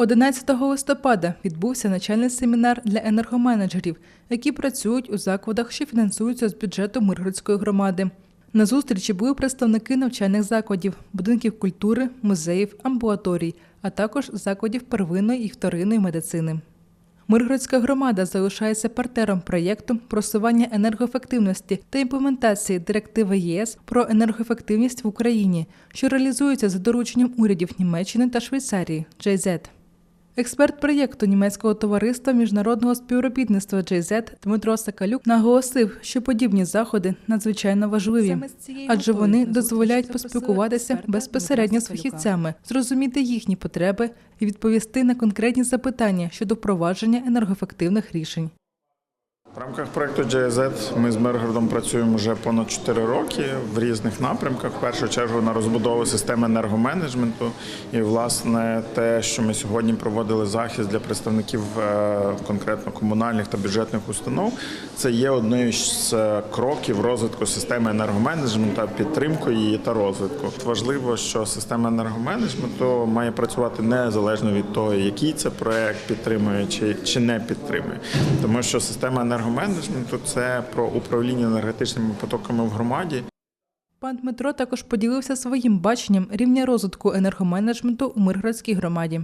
11 листопада відбувся начальний семінар для енергоменеджерів, які працюють у закладах, що фінансуються з бюджету Миргородської громади. На зустрічі були представники навчальних закладів, будинків культури, музеїв, амбулаторій, а також закладів первинної і вторинної медицини. Миргородська громада залишається партнером проєкту просування енергоефективності та імплементації директиви ЄС про енергоефективність в Україні, що реалізується за дорученням урядів Німеччини та Швейцарії JZ. Експерт проєкту німецького товариства міжнародного співробітництва JZ Дмитро Сакалюк наголосив, що подібні заходи надзвичайно важливі, адже вони дозволяють поспілкуватися безпосередньо з фахівцями, зрозуміти їхні потреби і відповісти на конкретні запитання щодо впровадження енергоефективних рішень. В рамках проекту GIZ ми з Миргородом працюємо вже понад 4 роки в різних напрямках. В першу чергу на розбудову системи енергоменеджменту. І, власне, те, що ми сьогодні проводили захист для представників е, конкретно комунальних та бюджетних установ, це є одним з е, кроків розвитку системи енергоменеджменту, підтримку її та розвитку. Важливо, що система енергоменеджменту має працювати незалежно від того, який це проект підтримує чи, чи не підтримує, тому що система енергоменеджменту це про управління енергетичними потоками в громаді. Пан Дмитро також поділився своїм баченням рівня розвитку енергоменеджменту у Миргородській громаді.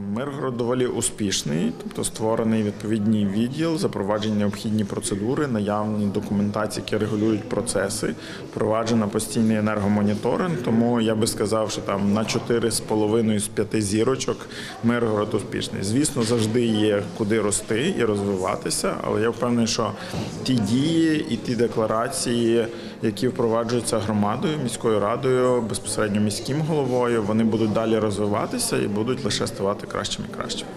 Миргород доволі успішний, тобто створений відповідний відділ, запроваджені необхідні процедури, наявні документації, які регулюють процеси, впроваджено постійний енергомоніторинг. Тому я би сказав, що там на 4,5 з 5 зірочок Миргород успішний. Звісно, завжди є куди рости і розвиватися, але я впевнений, що ті дії і ті декларації, які впроваджуються громадою, міською радою, безпосередньо міським головою, вони будуть далі розвиватися і будуть лише ставати кращими і кращими.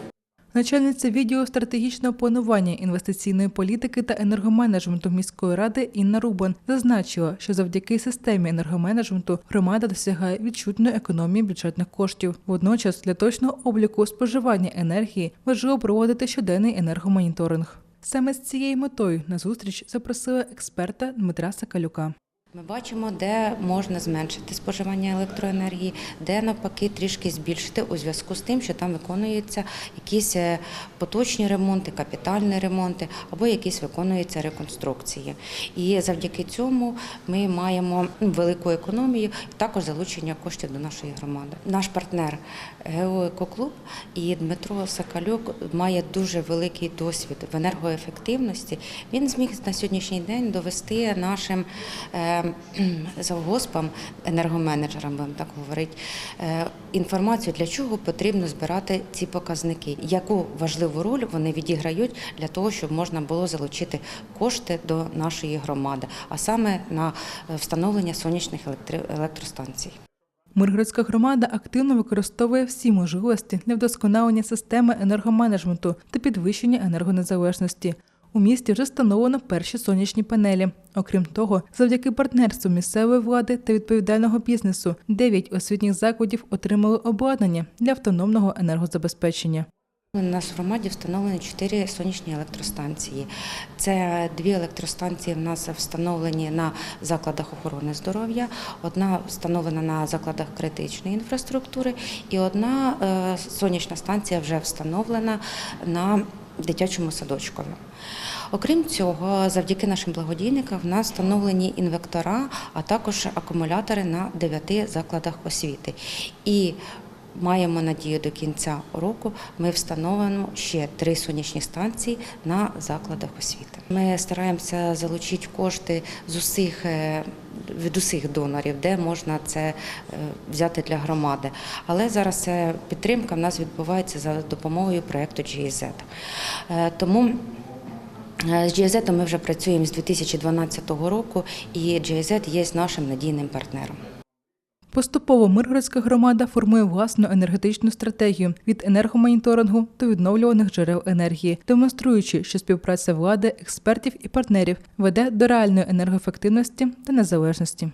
Начальниця відділу стратегічного планування інвестиційної політики та енергоменеджменту міської ради Інна Рубан зазначила, що завдяки системі енергоменеджменту громада досягає відчутної економії бюджетних коштів. Водночас для точного обліку споживання енергії важливо проводити щоденний енергомоніторинг. Саме з цією метою на зустріч запросили експерта Дмитра Сакалюка. Ми бачимо, де можна зменшити споживання електроенергії, де навпаки трішки збільшити у зв'язку з тим, що там виконуються якісь е, поточні ремонти, капітальні ремонти або якісь виконуються реконструкції. І завдяки цьому ми маємо велику економію також залучення коштів до нашої громади. Наш партнер Геоекоклуб і Дмитро Сакалюк має дуже великий досвід в енергоефективності. Він зміг на сьогоднішній день довести нашим. Е, завгоспам, енергоменеджерам, будемо так говорити, е, інформацію, для чого потрібно збирати ці показники, яку важливу роль вони відіграють для того, щоб можна було залучити кошти до нашої громади, а саме на е, встановлення сонячних електростанцій. Миргородська громада активно використовує всі можливості для вдосконалення системи енергоменеджменту та підвищення енергонезалежності. У місті вже встановлено перші сонячні панелі. Окрім того, завдяки партнерству місцевої влади та відповідального бізнесу, дев'ять освітніх закладів отримали обладнання для автономного енергозабезпечення. У нас в громаді встановлені чотири сонячні електростанції. Це дві електростанції в нас встановлені на закладах охорони здоров'я, одна встановлена на закладах критичної інфраструктури, і одна е, сонячна станція вже встановлена на дитячому садочкові. Окрім цього, завдяки нашим благодійникам в нас встановлені інвектора, а також акумулятори на дев'яти закладах освіти. І Маємо надію до кінця року. Ми встановимо ще три сонячні станції на закладах освіти. Ми стараємося залучити кошти з усіх е, від усіх донорів, де можна це е, взяти для громади. Але зараз ця підтримка в нас відбувається за допомогою проєкту GIZ. Е, Тому е, з GIZ ми вже працюємо з 2012 року, і GIZ є нашим надійним партнером. Поступово Миргородська громада формує власну енергетичну стратегію від енергомоніторингу до відновлюваних джерел енергії, демонструючи, що співпраця влади, експертів і партнерів веде до реальної енергоефективності та незалежності.